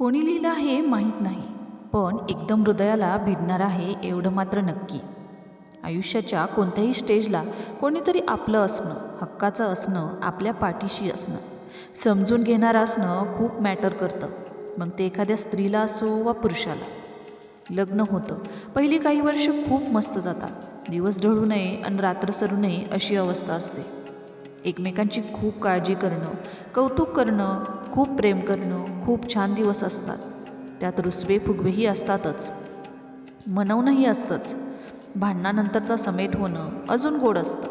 कोणी लिहिलं आहे माहीत नाही पण एकदम हृदयाला भिडणार आहे एवढं मात्र नक्की. आयुष्याच्या कोणत्याही स्टेजला कोणीतरी आपलं असणं हक्काचं असणं आपल्या पाठीशी असणं समजून घेणारं असणं खूप मॅटर करतं. मग ते एखाद्या स्त्रीला असो वा पुरुषाला. लग्न होतं. पहिली काही वर्ष खूप मस्त जातात. दिवस ढळू नये आणि रात्र सरू नये अशी अवस्था असते. एकमेकांची खूप काळजी करणं कौतुक करणं खूप प्रेम करणं खूप छान दिवस असतात. त्यात रुसवे फुगवेही असतातच. मनवणंही असतंच. भांडणानंतरचा समेट होणं अजून गोड असतं.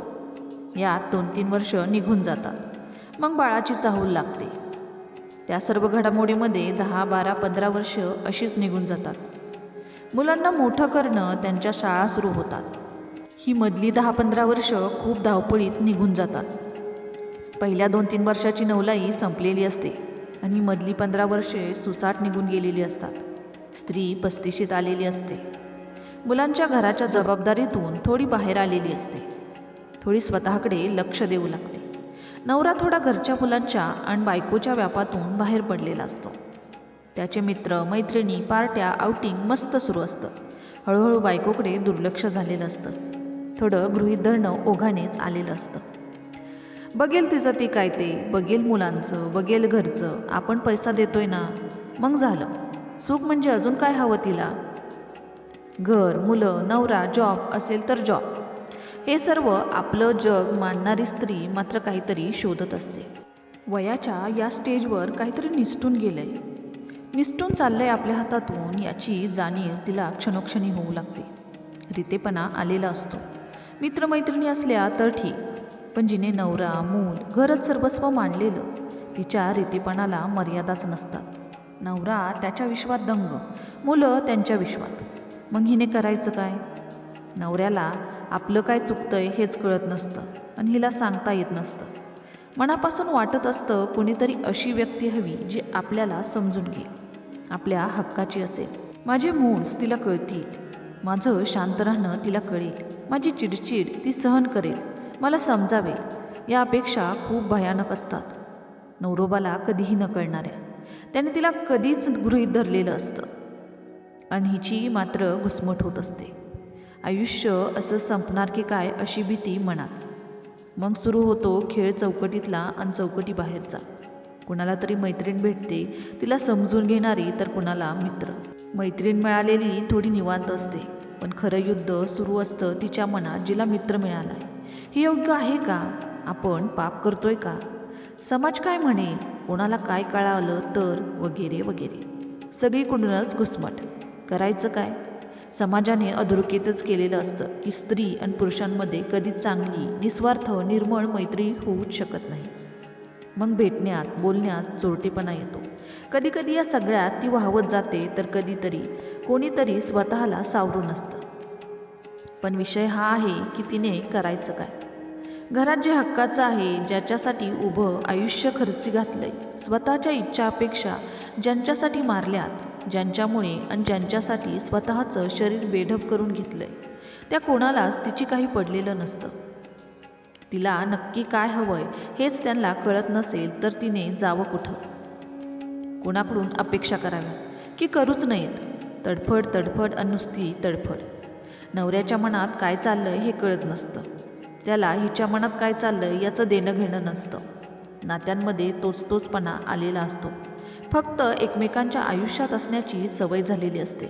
यात दोन तीन वर्ष निघून जातात. मग बाळाची चाहूल लागते. त्या सर्व घडामोडीमध्ये दहा बारा पंधरा वर्ष अशीच निघून जातात. मुलांना मोठं करणं त्यांच्या शाळा सुरू होतात. ही मधली दहा पंधरा वर्ष खूप धावपळीत निघून जातात. पहिल्या दोन तीन वर्षाची नवलाई संपलेली असते. आणि मधली पंधरा वर्षे सुसाट निघून गेलेली असतात. स्त्री पस्तिशीत आलेली असते. मुलांच्या घराच्या जबाबदारीतून थोडी बाहेर आलेली असते. थोडी स्वतःकडे लक्ष देऊ लागते. नवरा थोडा घरच्या मुलांच्या आणि बायकोच्या व्यापातून बाहेर पडलेला असतो. त्याचे मित्र मैत्रिणी पार्ट्या आउटिंग मस्त सुरू असतं. हळूहळू बायकोकडे दुर्लक्ष झालेलं असतं. थोडं गृहीत धरणं ओघानेच आलेलं असतं. बघेल तिचं ती काय ते बघेल मुलांचं बघेल घरचं. आपण पैसा देतोय ना. मग झालं. सुख म्हणजे अजून काय हवं तिला? घर मुलं नवरा जॉब असेल तर जॉब हे सर्व आपलं जग मांडणारी स्त्री मात्र काहीतरी शोधत असते. वयाच्या या स्टेजवर काहीतरी निसटून गेलं आहे निसटून चाललं आहे आपल्या हातातून याची जाणीव तिला क्षणोक्षणी होऊ लागते. रितेपणा आलेला असतो. मित्रमैत्रिणी असल्या तर ठीक. पण जिने नवरा मूल घरच सर्वस्व मांडलेलं तिच्या रीतीपणाला मर्यादाच नसतात. नवरा त्याच्या विश्वात दंग मुलं त्यांच्या विश्वात. मग हिने करायचं काय? नवऱ्याला आपलं काय चुकतंय हेच कळत नसतं आणि हिला सांगता येत नसतं. मनापासून वाटत असतं कोणीतरी अशी व्यक्ती हवी जी आपल्याला समजून घेईल. आपल्या हक्काची असेल. माझे मूड्स तिला कळतील. माझं शांत राहणं तिला कळेल. माझी चिडचिड ती सहन करेल. मला समजावे. या अपेक्षा खूप भयानक असतात. नवरोबाला कधीही न कळणाऱ्या त्याने तिला कधीच गृहीत धरलेलं असतं. आणि हिची मात्र घुसमट होत असते. आयुष्य असं संपणार की काय अशी भीती मनात. मग सुरू होतो खेळ चौकटीतला आणि चौकटी बाहेरचा. कुणाला तरी मैत्रीण भेटते तिला समजून घेणारी तर कुणाला मित्र. मैत्रीण मिळालेली थोडी निवांत असते पण खरं युद्ध सुरू असतं तिच्या मनात जिला मित्र मिळाला आहे हे योग्य आहे का? आपण पाप करतोय का? समाज काय म्हणेल कोणाला काय कळालं तर वगैरे वगैरे. सगळीकडूनच घुसमट. करायचं काय? समाजाने अधोरेखितच केलेलं असतं की स्त्री आणि पुरुषांमध्ये कधीच चांगली निस्वार्थ निर्मळ मैत्री होऊच शकत नाही. मग भेटण्यात बोलण्यात चोरटेपणा येतो. कधीकधी या सगळ्यात ती वाहवत जाते तर कधीतरी कोणीतरी स्वतःला सावरून असतं. पण विषय हा आहे की तिने करायचं काय? घरात जे हक्काचं आहे ज्याच्यासाठी उभं आयुष्य खर्ची घातलंय स्वतःच्या इच्छा अपेक्षा ज्यांच्यासाठी मारल्यात ज्यांच्यामुळे आणि ज्यांच्यासाठी स्वतःचं शरीर बेढप करून घेतलंय त्या कोणालाच तिची काही पडलेलं नसतं. तिला नक्की काय हवंय हेच त्यांना कळत नसेल तर तिने जावं कुठं? कोणाकडून अपेक्षा कराव्या? की करूच नाहीत तडफड तडफड आणि नुसती तडफड. नवऱ्याच्या मनात काय चाललंय हे कळत नसतं. त्याला हिच्या मनात काय चाललं याचं देणं घेणं नसतं. नात्यांमध्ये तोच तोचपणा आलेला असतो. फक्त एकमेकांच्या आयुष्यात असण्याची सवय झालेली असते.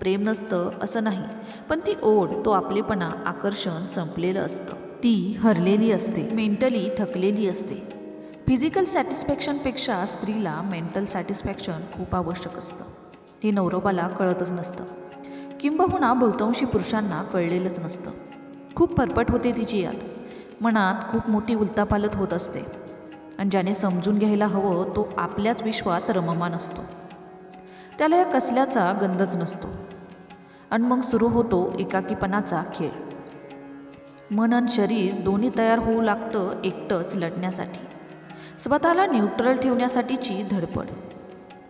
प्रेम नसतं असं नाही पण ती ओढ तो आपलेपणा आकर्षण संपलेलं असतं. ती हरलेली असते मेंटली थकलेली असते. फिजिकल सॅटिस्फॅक्शनपेक्षा स्त्रीला मेंटल सॅटिस्फॅक्शन खूप आवश्यक असतं. हे नवरोबाला कळतच नसतं. किंबहुना बहुतांशी पुरुषांना कळलेलंच नसतं. खूप परपट होते तिची यात मनात खूप मोठी उलतापालत होत असते. आणि ज्याने समजून घ्यायला हवं तो आपल्याच विश्वात रममान असतो. त्याला या कसल्याचा गंधच नसतो. आणि मग सुरू होतो एकाकीपणाचा खेळ. मन आणि शरीर दोन्ही तयार होऊ लागतं एकटंच लढण्यासाठी. स्वतःला न्यूट्रल ठेवण्यासाठीची धडपड.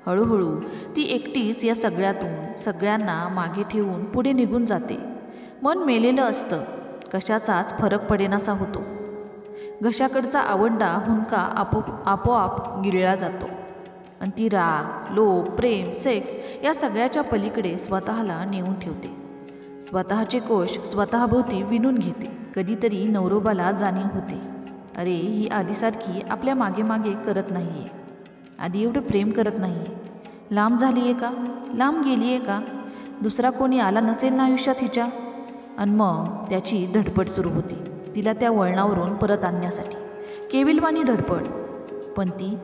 हळूहळू ती एकटीच या सगळ्यातून सगळ्यांना मागे ठेवून पुढे निघून जाते. मन मेलेलं असतं. कशाचाच फरक पडेनासा होतो. घशाकडचा आवंडा हुंका आपो आपोआप गिळला जातो. आणि ती राग लोभ प्रेम सेक्स या सगळ्याच्या पलीकडे स्वतःला नेऊन ठेवते. स्वतःचे कोश स्वतःभोवती विणून घेते. कधीतरी नवरोबाला जाणीव होते. अरे ही आधीसारखी आपल्या मागे मागे करत नाही आहे आधी एवढं प्रेम करत नाही आहे लांब झाली आहे का? लांब गेली आहे का? दुसरा कोणी आला नसेल ना आयुष्यात हिच्या? आणि मग त्याची धडपड सुरू होती. तिला त्या वळणावरून परत आणण्यासाठी. केविलवाणी धडपड. पण ती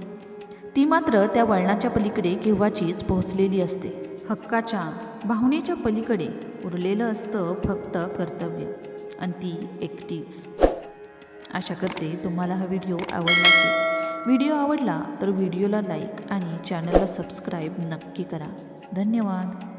ती मात्र त्या वळणाच्या पलीकडे केव्हाचीच पोहोचलेली असते. हक्काच्या भावनेच्या पलीकडे उरलेलं असतं फक्त कर्तव्य. आणि ती एकटीच. आशा करते तुम्हाला हा व्हिडिओ आवडला असेल. व्हिडिओ आवडला तर व्हिडिओला लाईक आणि चॅनलला सबस्क्राईब नक्की करा. धन्यवाद.